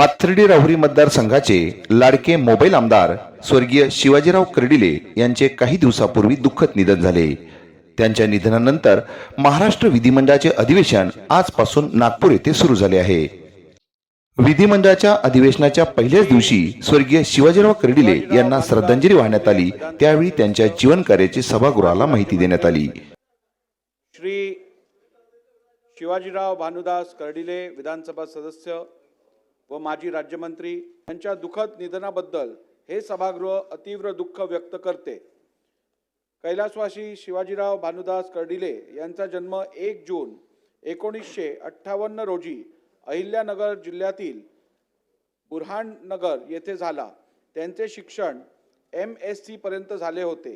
पाथर्डी राहुरी मतदारसंघाचे लाडके मोबाईल आमदार स्वर्गीय शिवाजीराव कर्डिले यांचे काही दिवसापूर्वी दुःखद निधन झाले. त्यांच्या निधनानंतर महाराष्ट्र विधिमंडळाचे अधिवेशन आजपासून नागपूर येथे सुरू झाले आहे. विधिमंडळाच्या अधिवेशनाच्या पहिल्याच दिवशी स्वर्गीय शिवाजीराव कर्डिले यांना श्रद्धांजली वाहण्यात आली. त्यावेळी त्यांच्या जीवन कार्याची सभागृहाला माहिती देण्यात आली. श्री शिवाजीराव भानुदास कर्डिले विधानसभा सदस्य व माजी राज्यमंत्री यांच्या दुःखद निधनाबद्दल हे सभागृह अतीव्र दुःख व्यक्त करते. कैलासवासी शिवाजीराव भानुदास कर्डिले यांचा जन्म एक जून एकोणीसशे अठ्ठावन्न रोजी अहिल्यानगर जिल्ह्यातील बुरहाननगर येथे झाला. त्यांचे शिक्षण एम एस सीपर्यंत झाले होते.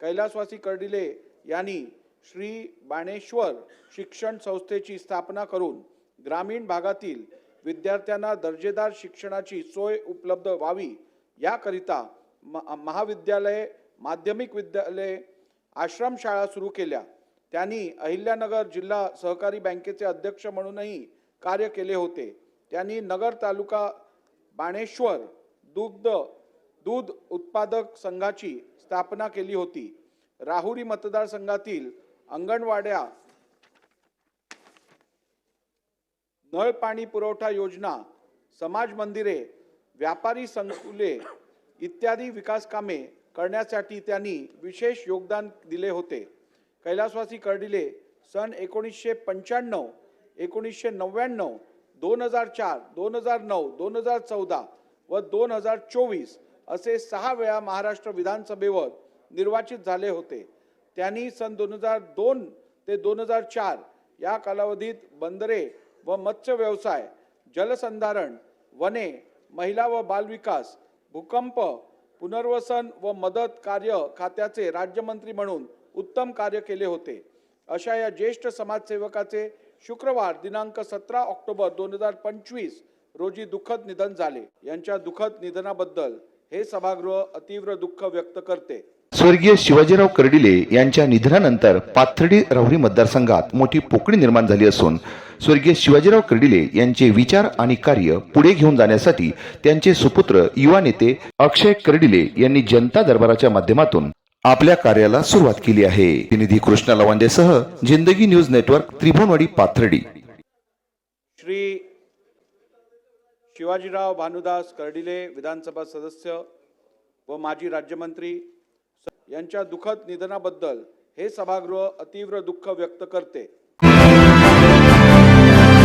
कैलासवासी कर्डिले यांनी श्री बाणेश्वर शिक्षण संस्थेची स्थापना करून ग्रामीण भागातील विद्यार्थ्यांना दर्जेदार शिक्षणाची सोय उपलब्ध व्हावी याकरिता म- महाविद्यालय माध्यमिक विद्यालय आश्रमशाळा सुरू केल्या. त्यांनी अहिल्यानगर जिल्हा सहकारी बँकेचे अध्यक्ष म्हणूनही कार्य केले होते. त्यांनी नगर तालुका बाणेश्वर दुग्ध दूध उत्पादक संघाची स्थापना केली होती. राहुरी मतदारसंघातील अंगणवाड्या नळ पाणी पुरवठा योजना समाज मंदिरे व्यापारी संकुले इत्यादी विकास कामे करण्यासाठी त्यांनी विशेष योगदान दिले होते. कैलासवासी कर्डिले सन एकोणीसशे पंच्याण्णव एकोणीसशे नव्याण्णव दोन हजार चार दोन हजार नऊ दोन हजार चौदा व दोन हजार चोवीस असे सहा वेळा महाराष्ट्र विधानसभेवर निर्वाचित झाले होते. त्यांनी सन दोन हजार दोन ते दोन हजार चार या कालावधीत बंदरे व मत्स्य व्यवसाय जलसंधारण वने महिला व बालविकास भूकंप पुनर्वसन व मदत कार्य खात्याचे राज्यमंत्री म्हणून उत्तम कार्य केले होते. अशा या ज्येष्ठ समाजसेवकाचे शुक्रवार दिनांक सतरा ऑक्टोबर दोन हजार पंचवीस रोजी दुःखद निधन झाले. यांच्या दुःखद निधनाबद्दल हे सभागृह अतीव्र दुःख व्यक्त करते. स्वर्गीय शिवाजीराव कर्डिले यांच्या निधनानंतर पाथर्डी राहुरी मतदारसंघात मोठी पोकळी निर्माण झाली असून स्वर्गीय शिवाजीराव कर्डिले यांचे विचार आणि कार्य पुढे घेऊन जाण्यासाठी त्यांचे सुपुत्र युवा नेते अक्षय कर्डिले यांनी जनता दरबाराच्या माध्यमातून आपल्या कार्याला सुरुवात केली आहे. प्रतिनिधी कृष्णा लवांडेसह जिंदगी न्यूज नेटवर्क त्रिभुवनवाडी पाथर्डी. श्री शिवाजीराव भानुदास कर्डिले विधानसभा सदस्य व माजी राज्यमंत्री यांच्या दुःखद निधनाबद्दल हे सभागृह अतीव्र दुःख व्यक्त करते.